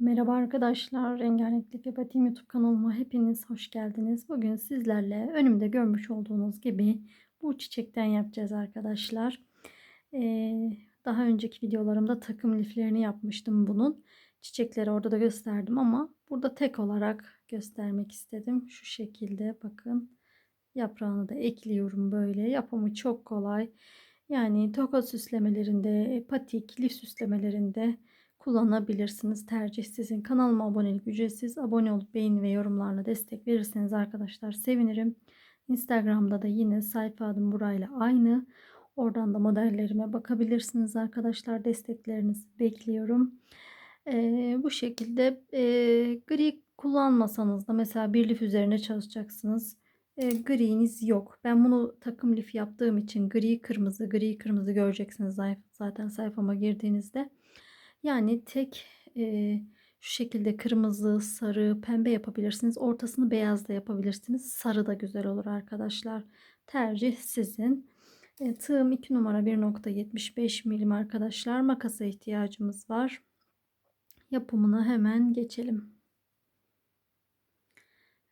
Merhaba arkadaşlar, Rengarenklik Yapatayım YouTube kanalıma hepiniz hoş geldiniz. Bugün sizlerle önümde görmüş olduğunuz gibi bu çiçekten yapacağız arkadaşlar. Ee, daha önceki videolarımda takım liflerini yapmıştım bunun. Çiçekleri orada da gösterdim ama burada tek olarak göstermek istedim. Şu şekilde bakın yaprağını da ekliyorum böyle. Yapımı çok kolay. Yani toka süslemelerinde, patik, lif süslemelerinde kullanabilirsiniz. Tercih sizin. Kanalıma abonelik ücretsiz. Abone olup beğeni ve yorumlarla destek verirseniz arkadaşlar sevinirim. Instagram'da da yine sayfa adım burayla aynı. Oradan da modellerime bakabilirsiniz arkadaşlar. Desteklerinizi bekliyorum. Ee, bu şekilde e, gri kullanmasanız da mesela bir lif üzerine çalışacaksınız. E, gri'niz yok. Ben bunu takım lif yaptığım için gri kırmızı gri kırmızı göreceksiniz zaten sayfama girdiğinizde. Yani tek e, şu şekilde kırmızı, sarı, pembe yapabilirsiniz. Ortasını beyaz da yapabilirsiniz. Sarı da güzel olur arkadaşlar. Tercih sizin. E, tığım 2 numara 1.75 milim arkadaşlar. Makasa ihtiyacımız var. Yapımına hemen geçelim.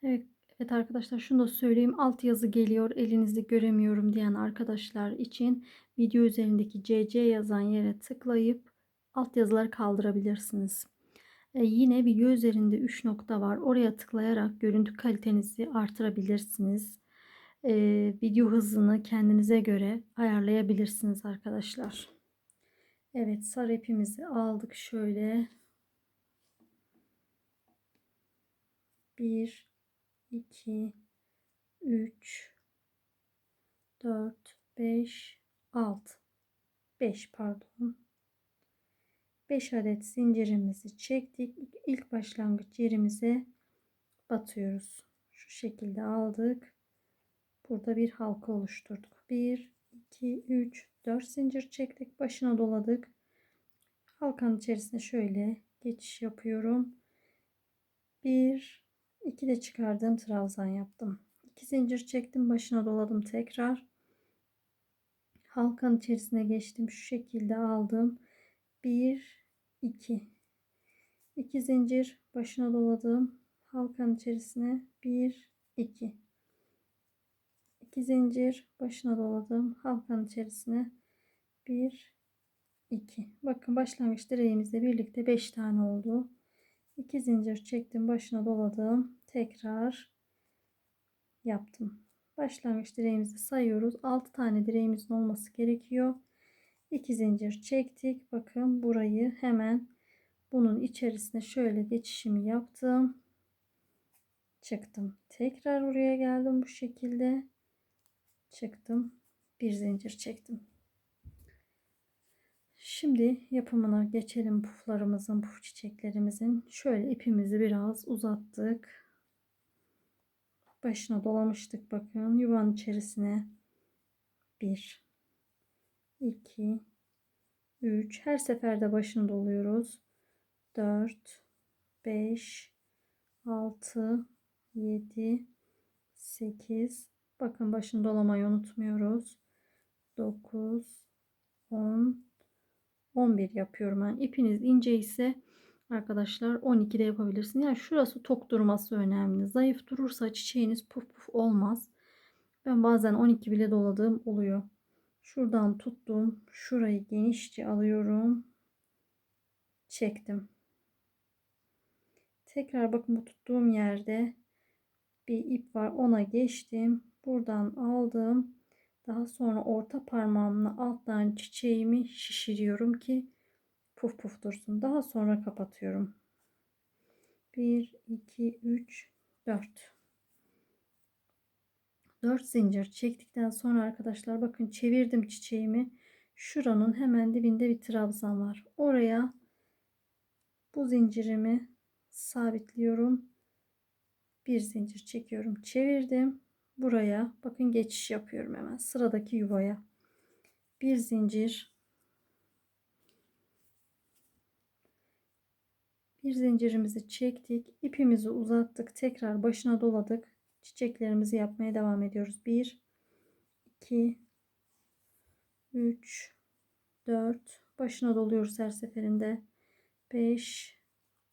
Evet, evet arkadaşlar şunu da söyleyeyim. Alt yazı geliyor. Elinizde göremiyorum diyen arkadaşlar için video üzerindeki CC yazan yere tıklayıp alt yazıları kaldırabilirsiniz. E, yine video üzerinde 3 nokta var. Oraya tıklayarak görüntü kalitenizi artırabilirsiniz. E, video hızını kendinize göre ayarlayabilirsiniz arkadaşlar. Evet sarı ipimizi aldık şöyle. 1 2 3 4 5 6 5 pardon 5 adet zincirimizi çektik. İlk başlangıç yerimize batıyoruz. Şu şekilde aldık. Burada bir halka oluşturduk. 1, 2, 3, 4 zincir çektik. Başına doladık. Halkanın içerisine şöyle geçiş yapıyorum. 1, 2 de çıkardığım trabzan yaptım. 2 zincir çektim. Başına doladım tekrar. Halkanın içerisine geçtim. Şu şekilde aldım. 1 2 2 zincir başına doladım. Halkanın içerisine 1 2 2 zincir başına doladım. Halkanın içerisine 1 2 bakın başlangıç direğimizle birlikte 5 tane oldu. 2 zincir çektim başına doladım. Tekrar yaptım. Başlangıç direğimizi sayıyoruz. 6 tane direğimizin olması gerekiyor 2 zincir çektik. Bakın burayı hemen bunun içerisine şöyle geçişimi yaptım. Çıktım. Tekrar oraya geldim bu şekilde. Çıktım. Bir zincir çektim. Şimdi yapımına geçelim puflarımızın, puf çiçeklerimizin. Şöyle ipimizi biraz uzattık. Başına dolamıştık bakın. Yuvanın içerisine bir 2 3 her seferde başını doluyoruz. 4 5 6 7 8 bakın başını dolamayı unutmuyoruz. 9 10 11 yapıyorum ben. Yani ipiniz ince ise arkadaşlar 12'de yapabilirsiniz. Yani şurası tok durması önemli. Zayıf durursa çiçeğiniz puf puf olmaz. Ben bazen 12 bile doladığım oluyor Şuradan tuttum. Şurayı genişçe alıyorum. Çektim. Tekrar bakın bu tuttuğum yerde bir ip var. Ona geçtim. Buradan aldım. Daha sonra orta parmağımla alttan çiçeğimi şişiriyorum ki puf puf dursun. Daha sonra kapatıyorum. 1 2 3 4 4 zincir çektikten sonra arkadaşlar bakın çevirdim çiçeğimi. Şuranın hemen dibinde bir trabzan var. Oraya bu zincirimi sabitliyorum. Bir zincir çekiyorum. Çevirdim. Buraya bakın geçiş yapıyorum hemen sıradaki yuvaya. Bir zincir bir zincirimizi çektik. ipimizi uzattık. Tekrar başına doladık çiçeklerimizi yapmaya devam ediyoruz. 1 2 3 4 başına doluyoruz her seferinde. 5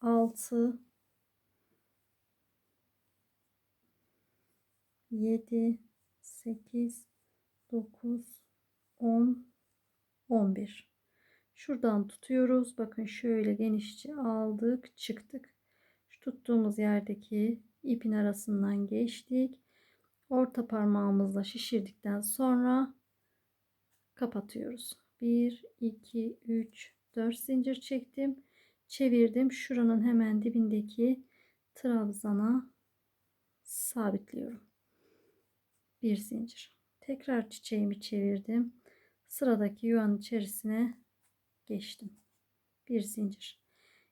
6 7 8 9 10 11 şuradan tutuyoruz bakın şöyle genişçe aldık çıktık şu tuttuğumuz yerdeki ipin arasından geçtik. Orta parmağımızla şişirdikten sonra kapatıyoruz. 1 2 3 4 zincir çektim. Çevirdim. Şuranın hemen dibindeki trabzana sabitliyorum. Bir zincir. Tekrar çiçeğimi çevirdim. Sıradaki yuvanın içerisine geçtim. Bir zincir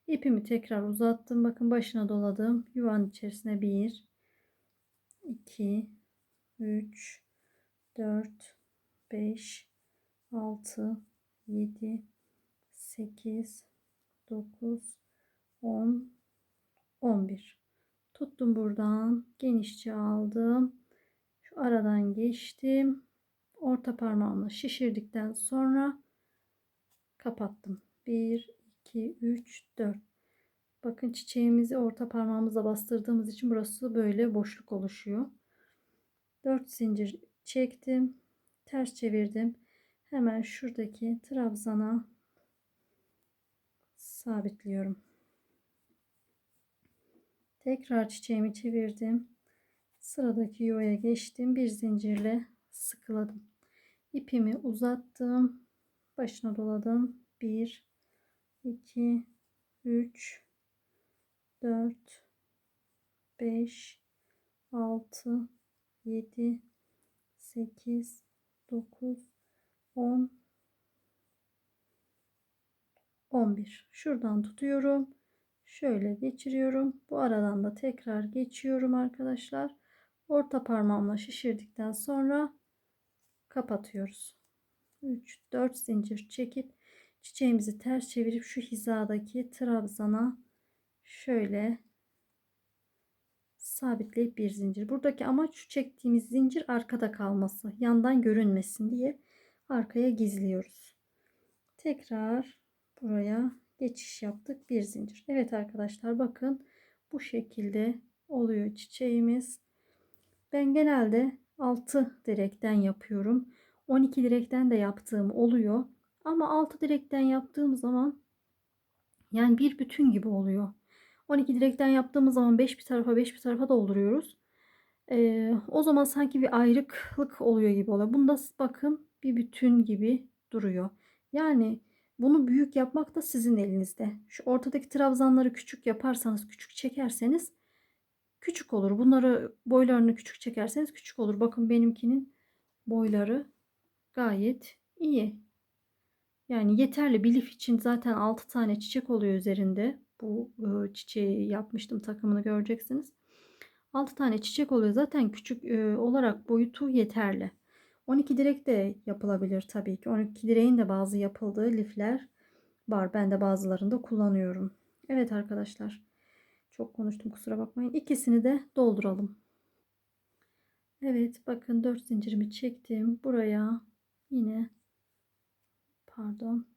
ipimi tekrar uzattım. Bakın başına doladım. Yuvanın içerisine 1 2 3 4 5 6 7 8 9 10 11 tuttum buradan. Genişçe aldım. Şu aradan geçtim. Orta parmağımla şişirdikten sonra kapattım. 1 2 3 4 bakın çiçeğimizi orta parmağımızla bastırdığımız için burası böyle boşluk oluşuyor. 4 zincir çektim ters çevirdim. Hemen şuradaki trabzana sabitliyorum. Tekrar çiçeğimi çevirdim. Sıradaki yuvaya geçtim. Bir zincirle sıkıladım. İpimi uzattım. Başına doladım. 1 2 3 4 5 6 7 8 9 10 11 şuradan tutuyorum. Şöyle geçiriyorum. Bu aradan da tekrar geçiyorum arkadaşlar. Orta parmağımla şişirdikten sonra kapatıyoruz. 3 4 zincir çekip çiçeğimizi ters çevirip şu hizadaki trabzana şöyle sabitleyip bir zincir. Buradaki amaç şu çektiğimiz zincir arkada kalması. Yandan görünmesin diye arkaya gizliyoruz. Tekrar buraya geçiş yaptık. Bir zincir. Evet arkadaşlar bakın bu şekilde oluyor çiçeğimiz. Ben genelde 6 direkten yapıyorum. 12 direkten de yaptığım oluyor. Ama 6 direkten yaptığım zaman yani bir bütün gibi oluyor. 12 direkten yaptığımız zaman 5 bir tarafa 5 bir tarafa dolduruyoruz. Ee, o zaman sanki bir ayrıklık oluyor gibi oluyor. Bunda bakın bir bütün gibi duruyor. Yani bunu büyük yapmak da sizin elinizde. Şu ortadaki trabzanları küçük yaparsanız, küçük çekerseniz küçük olur. Bunları boylarını küçük çekerseniz küçük olur. Bakın benimkinin boyları gayet iyi. Yani yeterli. Bir lif için zaten 6 tane çiçek oluyor üzerinde. Bu e, çiçeği yapmıştım takımını göreceksiniz. 6 tane çiçek oluyor. Zaten küçük e, olarak boyutu yeterli. 12 direk de yapılabilir tabii ki. 12 direğin de bazı yapıldığı lifler var. Ben de bazılarında kullanıyorum. Evet arkadaşlar. Çok konuştum kusura bakmayın. İkisini de dolduralım. Evet bakın 4 zincirimi çektim. Buraya yine pardon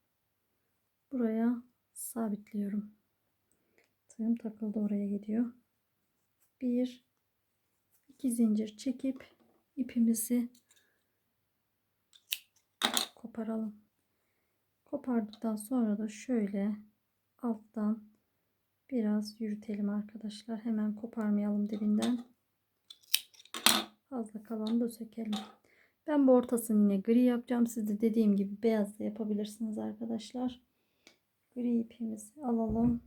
buraya sabitliyorum. Tığım takıldı oraya gidiyor. Bir iki zincir çekip ipimizi koparalım. Kopardıktan sonra da şöyle alttan biraz yürütelim arkadaşlar. Hemen koparmayalım dibinden. Fazla kalanı da sökelim. Ben bu ortasını yine gri yapacağım. Siz de dediğim gibi beyaz da yapabilirsiniz arkadaşlar. Gri ipimizi alalım.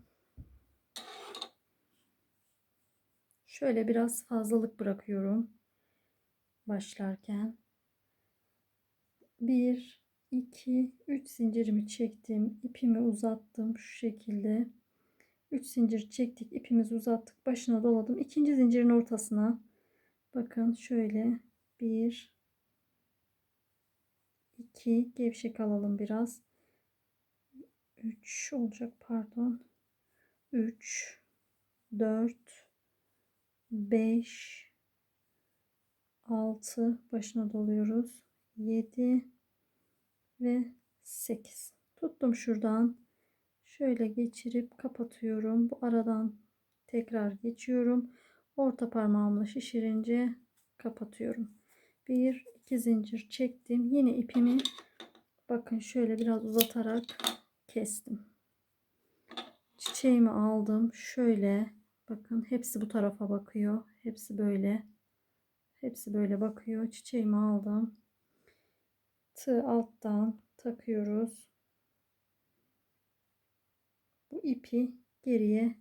Şöyle biraz fazlalık bırakıyorum. Başlarken. 1, 2, 3 zincirimi çektim. ipimi uzattım şu şekilde. 3 zincir çektik. ipimizi uzattık. Başına doladım. ikinci zincirin ortasına. Bakın şöyle. 1, 2 gevşek alalım biraz. 3 olacak pardon. 3 4 5 6 başına doluyoruz. 7 ve 8. Tuttum şuradan. Şöyle geçirip kapatıyorum. Bu aradan tekrar geçiyorum. Orta parmağımla şişirince kapatıyorum. Bir iki zincir çektim. Yine ipimi bakın şöyle biraz uzatarak kestim. Çiçeğimi aldım. Şöyle bakın hepsi bu tarafa bakıyor. Hepsi böyle. Hepsi böyle bakıyor. Çiçeğimi aldım. Tığ alttan takıyoruz. Bu ipi geriye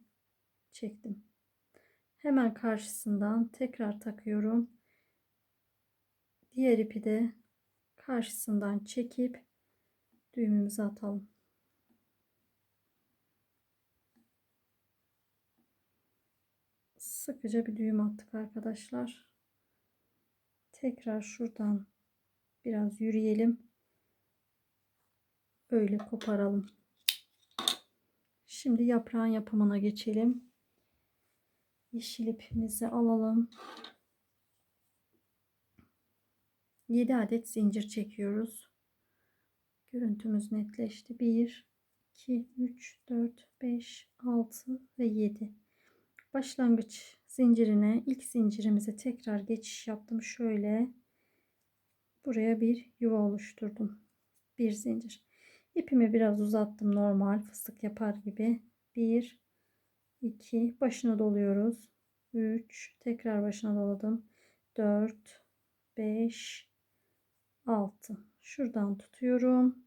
çektim. Hemen karşısından tekrar takıyorum. Diğer ipi de karşısından çekip düğümümüzü atalım. Sıkıca bir düğüm attık arkadaşlar. Tekrar şuradan biraz yürüyelim. Öyle koparalım. Şimdi yaprağın yapımına geçelim. Yeşil ipimizi alalım. 7 adet zincir çekiyoruz. Görüntümüz netleşti. 1, 2, 3, 4, 5, 6 ve 7. Başlangıç zincirine ilk zincirimize tekrar geçiş yaptım. Şöyle buraya bir yuva oluşturdum. Bir zincir. İpimi biraz uzattım normal fıstık yapar gibi. 1 2 başına doluyoruz. 3 tekrar başına doladım. 4 5 6 şuradan tutuyorum.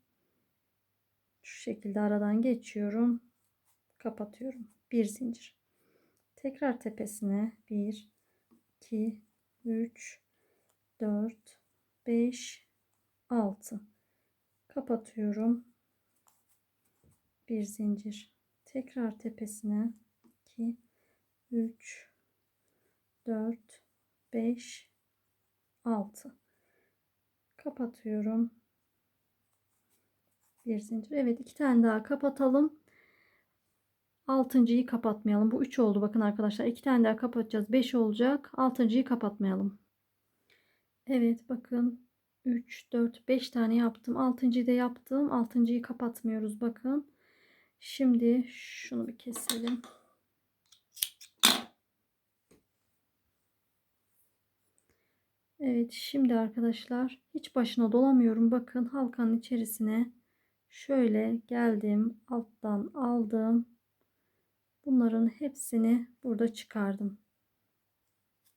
Şu şekilde aradan geçiyorum. Kapatıyorum. Bir zincir. Tekrar tepesine 1 2 3 4 5 6 kapatıyorum. Bir zincir. Tekrar tepesine 2 3 4 5 6 kapatıyorum. Bir zincir. Evet iki tane daha kapatalım. Altıncıyı kapatmayalım. Bu 3 oldu. Bakın arkadaşlar. iki tane daha kapatacağız. 5 olacak. Altıncıyı kapatmayalım. Evet bakın. 3, 4, 5 tane yaptım. Altıncıyı da yaptım. Altıncıyı kapatmıyoruz. Bakın. Şimdi şunu bir keselim. Evet şimdi arkadaşlar hiç başına dolamıyorum. Bakın halkanın içerisine şöyle geldim. Alttan aldım. Bunların hepsini burada çıkardım.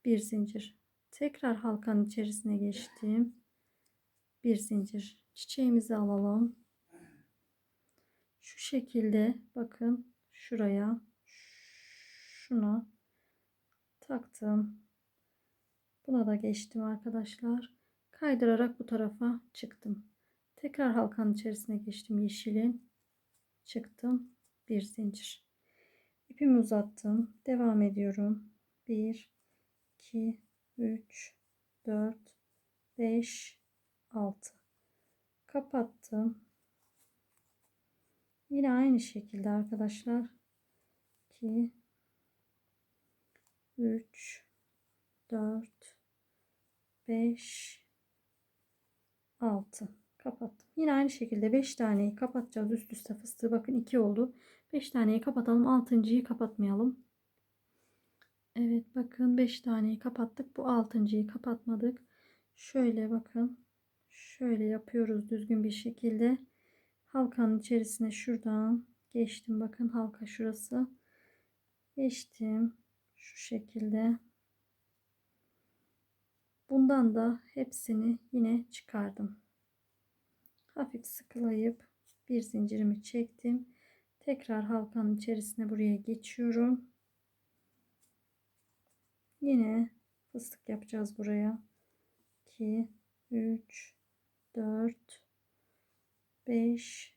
Bir zincir. Tekrar halkanın içerisine geçtim. Bir zincir. Çiçeğimizi alalım. Şu şekilde bakın şuraya şuna taktım. Buna da geçtim arkadaşlar. Kaydırarak bu tarafa çıktım. Tekrar halkanın içerisine geçtim yeşilin. Çıktım. Bir zincir. İpimi uzattım. Devam ediyorum. 1 2 3 4 5 6 kapattım. Yine aynı şekilde arkadaşlar 2 3 4 5 6 kapattım. Yine aynı şekilde 5 taneyi kapatacağız. Üst üste fıstığı bakın 2 oldu. 5 taneyi kapatalım. 6.'yı kapatmayalım. Evet bakın 5 taneyi kapattık. Bu 6.'yı kapatmadık. Şöyle bakın. Şöyle yapıyoruz düzgün bir şekilde. Halkanın içerisine şuradan geçtim. Bakın halka şurası. Geçtim. Şu şekilde. Bundan da hepsini yine çıkardım. Hafif sıkılayıp bir zincirimi çektim. Tekrar halkanın içerisine buraya geçiyorum. Yine fıstık yapacağız buraya. 2 3 4 5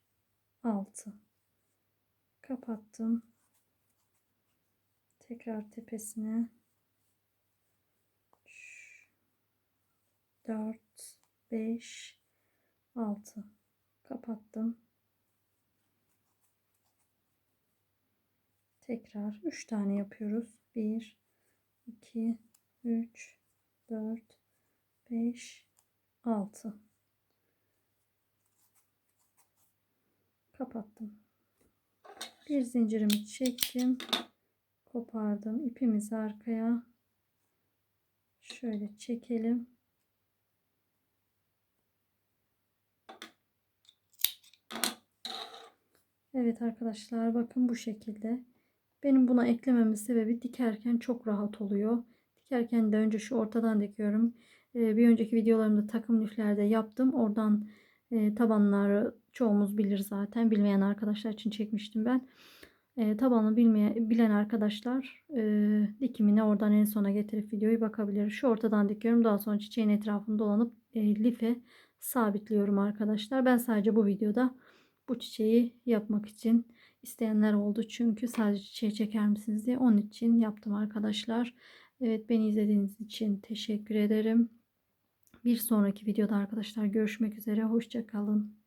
6 kapattım. Tekrar tepesine 4 5 6 kapattım. Tekrar 3 tane yapıyoruz. 1 2 3 4 5 6 kapattım. Bir zincirimi çektim. Kopardım. İpimizi arkaya şöyle çekelim. Evet arkadaşlar bakın bu şekilde. Benim buna eklememin sebebi dikerken çok rahat oluyor. Dikerken de önce şu ortadan dikiyorum. Ee, bir önceki videolarımda takım liflerde yaptım. Oradan e, tabanları çoğumuz bilir zaten. Bilmeyen arkadaşlar için çekmiştim ben. E, tabanı bilmeyen, bilen arkadaşlar e, dikimine oradan en sona getirip videoyu bakabilir. Şu ortadan dikiyorum. Daha sonra çiçeğin etrafını dolanıp life sabitliyorum arkadaşlar. Ben sadece bu videoda bu çiçeği yapmak için isteyenler oldu. Çünkü sadece çiçeği çeker misiniz diye onun için yaptım arkadaşlar. Evet beni izlediğiniz için teşekkür ederim. Bir sonraki videoda arkadaşlar görüşmek üzere. Hoşçakalın.